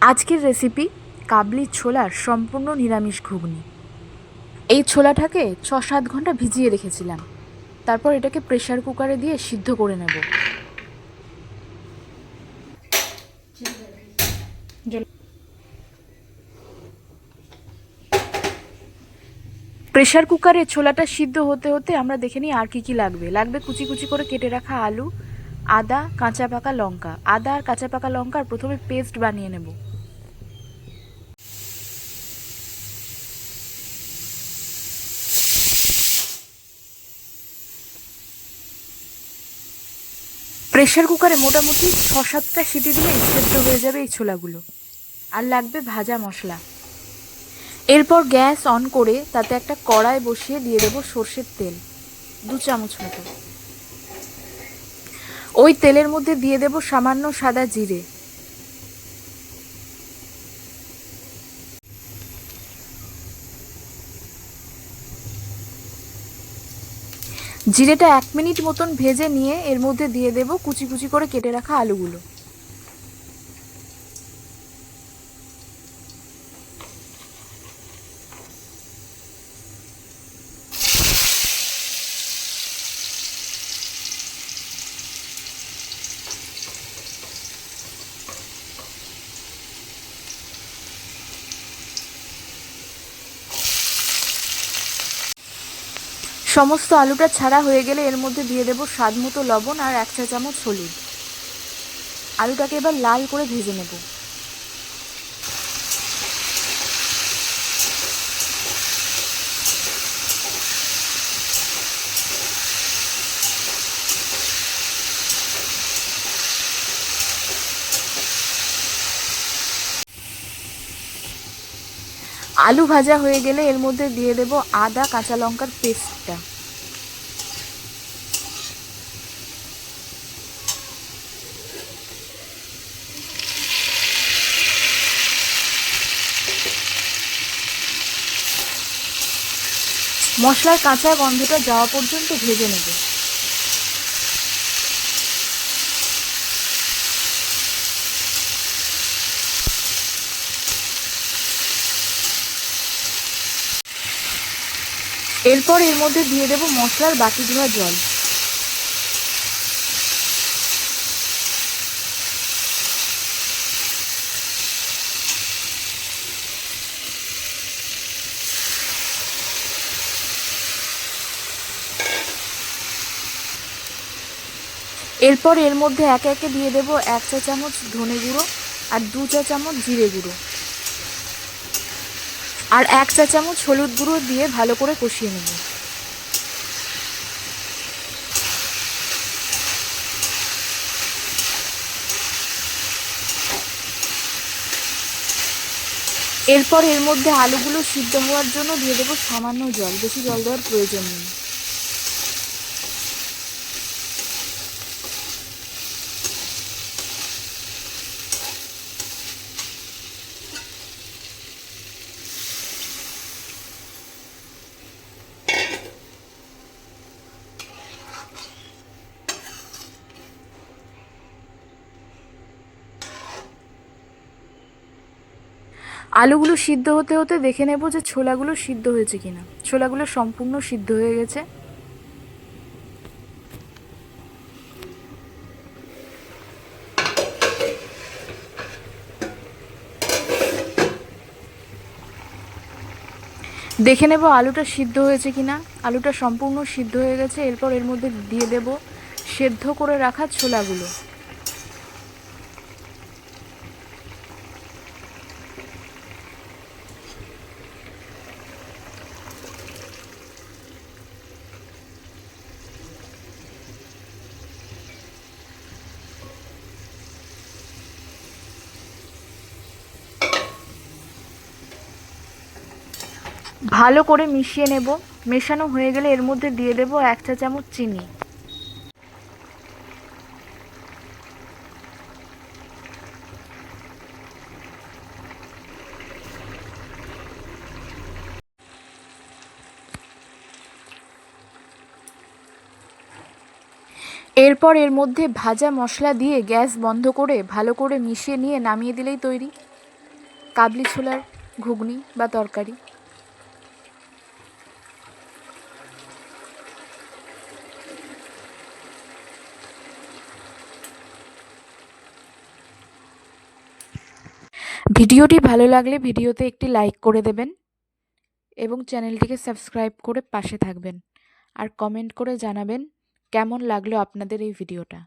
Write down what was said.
আজকের রেসিপি কাবলি ছোলার সম্পূর্ণ নিরামিষ ঘুগনি। এই ছোলাটাকে ছ সাত ঘণ্টা ভিজিয়ে রেখেছিলাম। তারপর এটাকে প্রেশার কুকারে দিয়ে সিদ্ধ করে নেব। প্রেশার কুকারে ছোলাটা সিদ্ধ হতে হতে আমরা দেখে নিই আর কি কি লাগবে। লাগবে কুচি কুচি করে কেটে রাখা আলু, আদা, কাঁচা পাকা লঙ্কা। আদা আর কাঁচা পাকা লঙ্কার প্রথমে পেস্ট বানিয়ে নেব। প্রেসার কুকারে মোটামুটি ছ সাতটা সিটি দিলে সেদ্ধ হয়ে যাবে এই ছোলাগুলো। আর লাগবে ভাজা মশলা। এরপর গ্যাস অন করে তাতে একটা কড়াই বসিয়ে দিয়ে দেবো সর্ষের তেল, দু চামচ মতো। ওই তেলের মধ্যে দিয়ে দেবো সামান্য সাদা জিরে। জিরেটা এক মিনিট মতন ভেজে নিয়ে এর মধ্যে দিয়ে দেব কুচি কুচি করে কেটে রাখা আলুগুলো। সমস্ত আলুটা ছাড়া হয়ে গেলে এর মধ্যে দিয়ে দেবো স্বাদ মতো লবণ আর এক চা চামচ হলুদ। আলুটাকে এবার লাল করে ভেজে নেব। আলু ভাজা হয়ে গেলে এর মধ্যে দিয়ে দেব আদা কাঁচা লঙ্কার পেস্টটা। মশলার কাঁচা গন্ধটা যাওয়া পর্যন্ত ভেজে নেব। এরপর এর মধ্যে দিয়ে দেব মশলার বাকি ধোয়া জল। এরপর এর মধ্যে একে একে দিয়ে দেব এক চা চামচ ধনে গুঁড়ো আর দু চা চামচ জিরে গুঁড়ো। আর এক চা চামচ হলুদ গুঁড়ো দিয়ে ভালো করে কষিয়ে নেব। এরপর এর মধ্যে আলুগুলো সিদ্ধ হওয়ার জন্য দিয়ে দেবো সামান্য জল, বেশি জল দেওয়ার প্রয়োজন নেই। আলুগুলো সিদ্ধ হতে হতে দেখে নেব যে ছোলাগুলো সিদ্ধ হয়েছে কিনা। ছোলাগুলো সম্পূর্ণ সিদ্ধ হয়ে গেছে। দেখে নেব আলুটা সিদ্ধ হয়েছে কিনা। আলুটা সম্পূর্ণ সিদ্ধ হয়ে গেছে, এরপর এর মধ্যে দিয়ে দেব সেদ্ধ করে রাখা ছোলাগুলো। ভালো করে মিশিয়ে নেব। মেশানো হয়ে গেলে এর মধ্যে দিয়ে দেব এক চা চামচ চিনি। এরপর এর মধ্যে ভাজা মশলা দিয়ে গ্যাস বন্ধ করে ভালো করে মিশিয়ে নিয়ে নামিয়ে দিলেই তৈরি। কাবলি ছোলার ঘুগনি বা তরকারি। ভিডিওটি ভালো লাগলে ভিডিওতে একটি লাইক করে দেবেন এবং চ্যানেলটিকে সাবস্ক্রাইব করে পাশে থাকবেন। আর কমেন্ট করে জানাবেন কেমন লাগল আপনাদের এই ভিডিওটা।